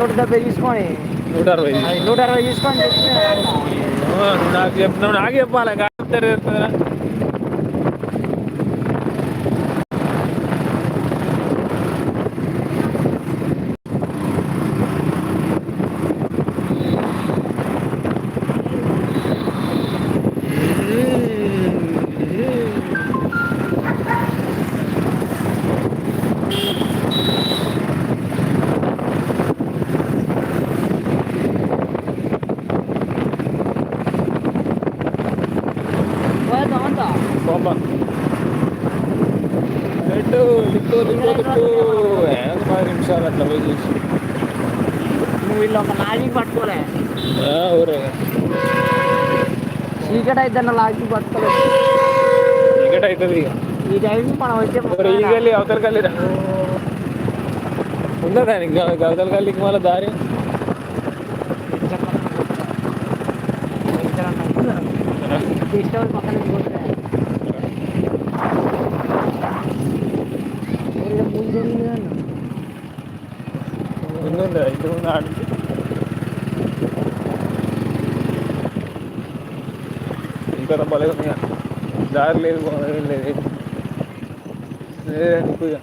నూట డెబ్బై తీసుకొని. నూట అరవై నూట అరవై తీసుకొని చెప్పి ఓ, నువ్వు నాకు చెప్తున్నావు నాకు చెప్పాలి. కాదు పోయేద్దాం అంతా బాబా లిట్టు లిట్టు లిట్టు లిట్టు ఏం పది నిమిషాలు అట్లా పోయి చూసి. నువ్వు వీళ్ళు ఒక లాగింగ్ పట్టుకోలే. ఊరే. చీకటి అయితే లాగింగ్ పట్టుకోలేదు టికెట్ అవుతుంది ఇక. ఈ టైంకి మనం వచ్చే ఈ గల్లి అవతల ఉందా దానికి అవతల గల్లికి మళ్ళీ దారి? ఇష్టం పక్కన పోతే ముందు జరిగింది కానీ ముందు ఉందా ఇంటి ముందు ఆడింది ఇంకా భలే ఇక. దారి లేదు ఏం లేదు. లేదే నీకు ఇక.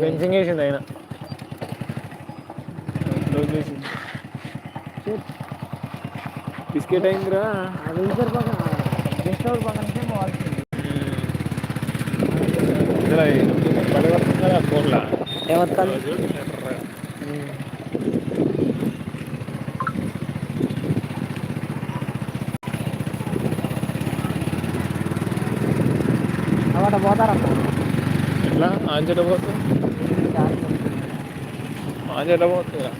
ఫెన్సింగ్ వేసింది ఆయన. బిస్కెట్ అయిందిరా. అది ఇంటర్ పక్కన గెస్ట్ హౌస్ ఫోన్లో? ఏమత్తాను అక్కడ పోతారమ్మ ఎట్లా? ఆంజల పోతుంది ఆంజల పోతుందిరా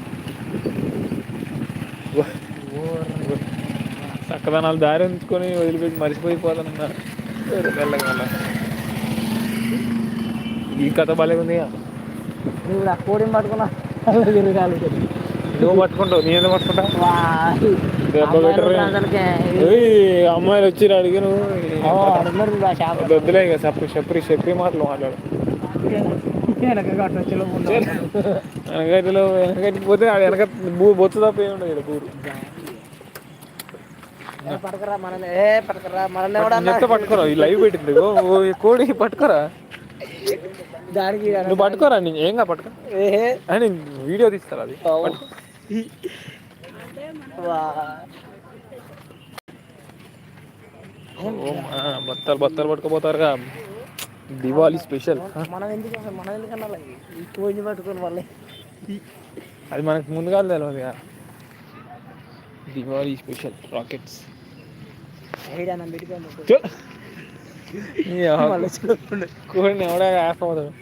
చక్కదనాలు దారి ఉంచుకొని వదిలిపెట్టి మర్చిపోయిపోతానన్నా వెళ్ళగల. ఈ కథ భలే ఉంది. నువ్వు కోడిని పట్టుకున్నా. తిరగాలి. నువ్వు పట్టుకుంటావు నేను ఎందుకు పట్టుకుంటా? వా దెబ్బ అమ్మాయిలు వచ్చి అడిగి నువ్వు వద్దులే ఇక చెప్పి చెప్పి చెప్పి మాటలు మాట్లాడు. వెనకటిలో వెనకటికి పోతే వెనక భూ బొత్తు తప్ప ఏమి ఉండదు ఏ పట్టుకోరా ఈ లైవ్ పెట్టింది కోడి పట్టుకోరా? దానికి నువ్వు పట్టుకోరా నేను ఏంగా పట్టుకో. ఏ అని వీడియో తీస్తారా అది? బత్తాలు బత్తాలు పట్టుకోపోతారుగా. దివాళీ స్పెషల్. మనం ఎందుకు మనం ఎందుకు అనాలి ఈ కోడిని పట్టుకొని వాళ్ళే అది మనకు ముందుగా తెలియదు ఇక దివాళీ స్పెషల్ రాకెట్స్. కోడిని ఎవడా యాప్ అవుతాడు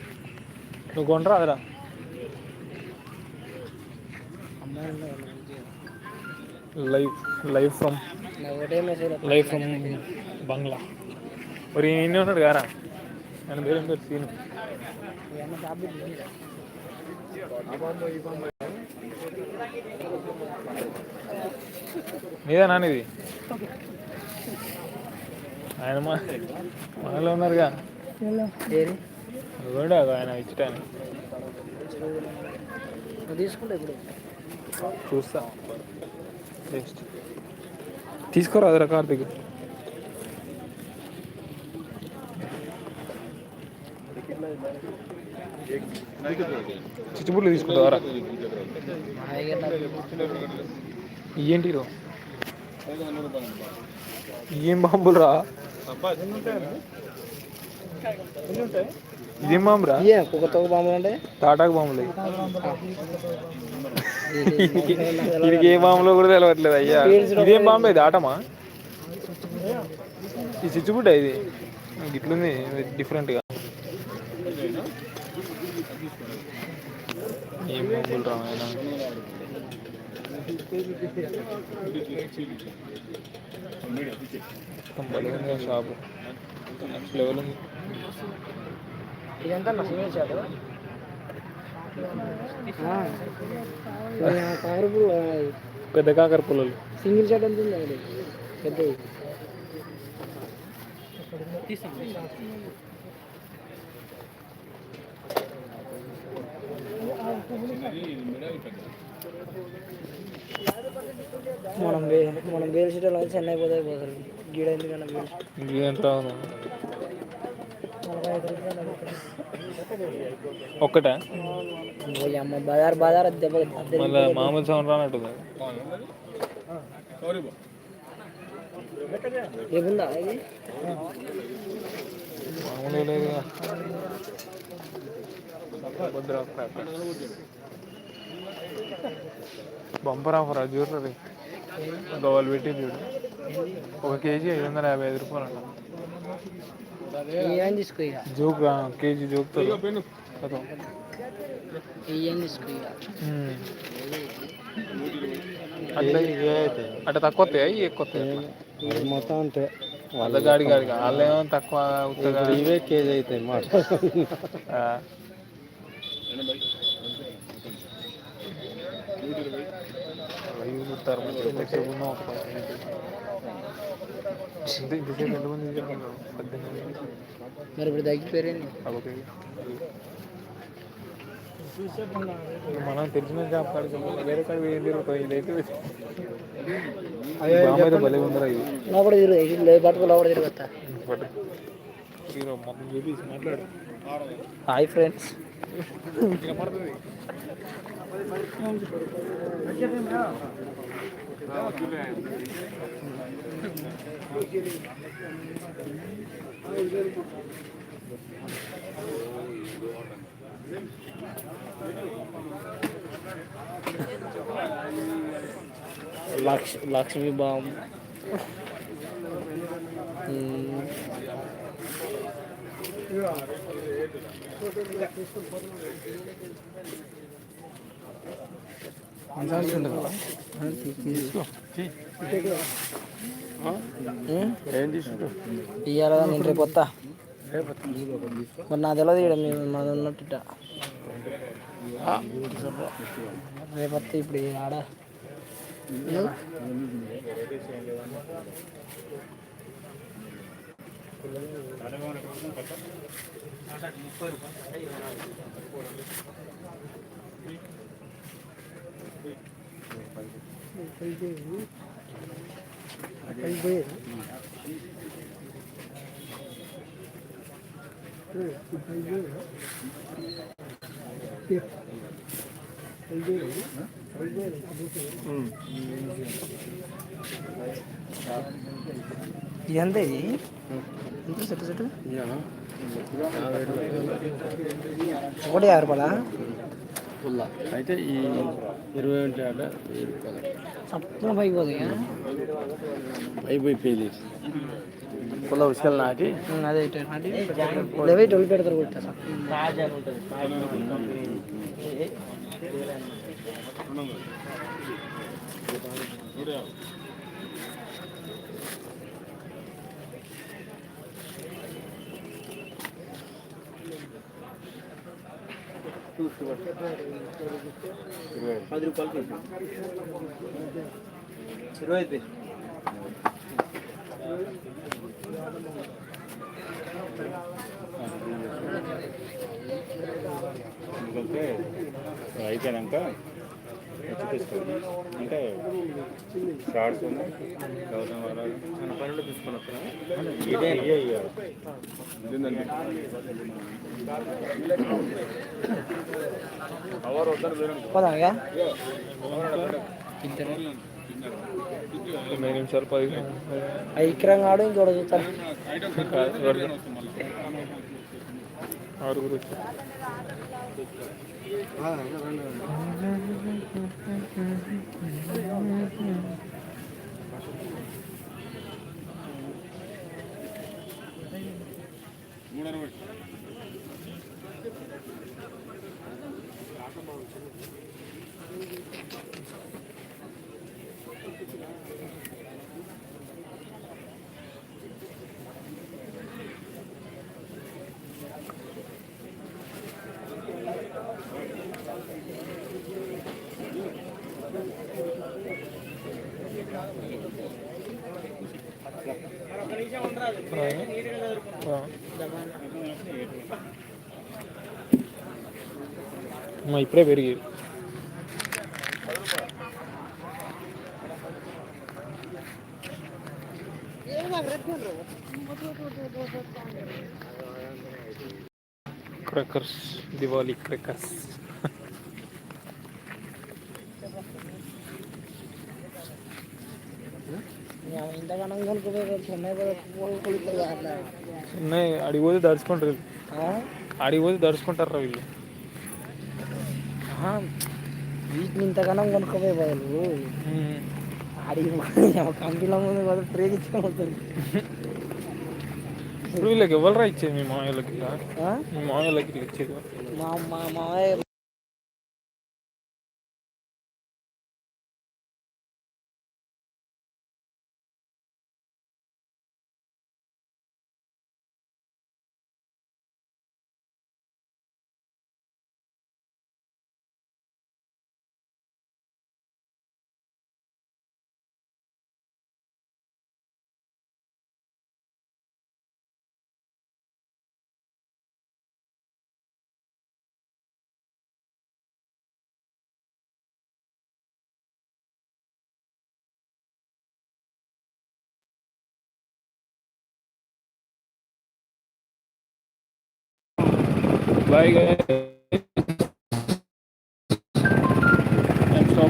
నువ్వు అదిరా live live from live from Bangla మరి ఈయన ఉన్నాడు గారా ఆయన పేరు పేరు సీను. మీదే నానిది? ఆయన మా మనలో ఉన్నారుగా. ఆయన ఇచ్చటాన్ని తీసుకుంటే ఇప్పుడు. చూస్తా. నెక్స్ట్ తీసుకోరా అదరా కార్తీక్ చిచ్చుబుడ్లు తీసుకుంటావారా ఏంటి ఏం బాంబులు రా? ఇదేం బాంబురా? ఇయ్యే కుక్క తోక బాంబులు అంటే? తాటాకు బాంబులు. వీడికి ఏ బాంబులో కూడా తెలవట్లేదు అయ్యా. ఇదేం బాంబు ఇది? ఆటమా? ఈ చిచ్చుబుడ్డ ఇది. ఇట్లుంది డిఫరెంట్గా ఏం బాంబులు రా ఆయన షాపు. నెక్స్ట్ లెవెల్ ఉంది. ఇదంతా కాకరపుల్ల పెద్ద కాకరపుల్లలు సింగిల్ షాట్ ఎంత ఉంది పెద్దవి మనం మనం వేల్సిటలో చెన్నై పోతే పోతారు. గీడ ఎందుకన్నా గీడ ఎంత ఒక్కటే? అమ్మ బజార్ బజార్ దెబ్బ మళ్ళీ మామూలు సౌండ్ రానట్టుంది. ఏముందా మామూలుగా లేదుగా భద్రా బంపర్ ఆఫర్ అది చూడరు గోవాలు పెట్టి చూడు. ఒక కేజీ ఐదు వందల యాభై ఐదు రూపాయలు అంట. ఏం తీసుకో ఇక జోక్ కేజీ జోకుతారు కదా ఏం తీసుకో ఇక అట్లా అట్లా తక్కువ వస్తాయి ఎక్కువ వస్తాయి మొత్తం అంతే. వాళ్ళ గాడి గాడిగా వాళ్ళు ఏమో తక్కువ ఇవే కేజీ అవుతాయి మాట. చూస్తారు. మరి ఇప్పుడు తగ్గిపోయారండి. మనం తెలిసిన జాబ్ కాడికి. వేరే కాడికి ఏం తిరుగుతాయి ఇదైతే అయితే భలే ఉందిరా ఇది. లోపల తిరుగు ఇది పట్టుకు లోపల తిరుగుతా మాట్లాడు. Hi friends లక్ష లక్ష్మీ బామ్ ఏం తీసుకుంటావు నేను రేపు వస్తా మరి నా తెలియదు ఇక్కడ మేము మాది ఉన్నట్టు రేపు ఇప్పుడు ఆడ ఆడ. ఇది ఎంత ఇది ఎంత సెట్ సెట్ ఒకటి యాభై రూపాయలా అయితే ఈ ఇరవై ఒకటి ఆట వెయ్యి రూపాయలు చప్పున పైకి పోతాయి అయిపోయి పేలి. పుల్ల ఉసుకలు నాటి. అదే లేవే టోల్ పెడతారు. కొట్టా పది రూపాయలు ఇరవై ఐదు. ఎందుకంటే అయిపోయాక చూపిస్తాను అంటే షార్ట్స్ గౌరవం వరాలు మన పనులు తీసుకొని వస్తున్నాను ఇదే ఇయ్యే ఇయ్యాలి నిమిషాలు పది ఇంకోటి ఆరుగురు వచ్చారు. ఆ. అమ్మా ఇప్పుడే పెరిగేది క్రకర్స్ దివాళీ క్రకర్స్ చెన్నై ఉన్నాయి అడిగిపోతే దడుచుకుంటారు వీళ్ళు. ఆ? అడిగిపోతే దడుచుకుంటారా వీళ్ళు. వీటిని ఇంతగానో కొనుక్కోపోయి బదులు. అడిగి కంపెనీల ముందు ఇప్పుడు వీళ్ళకి ఎవరు ఇచ్చేది మీ మామయ్యలకి? ఆ? మీ మామయ్యలకి ఇచ్చేది మా మా blijken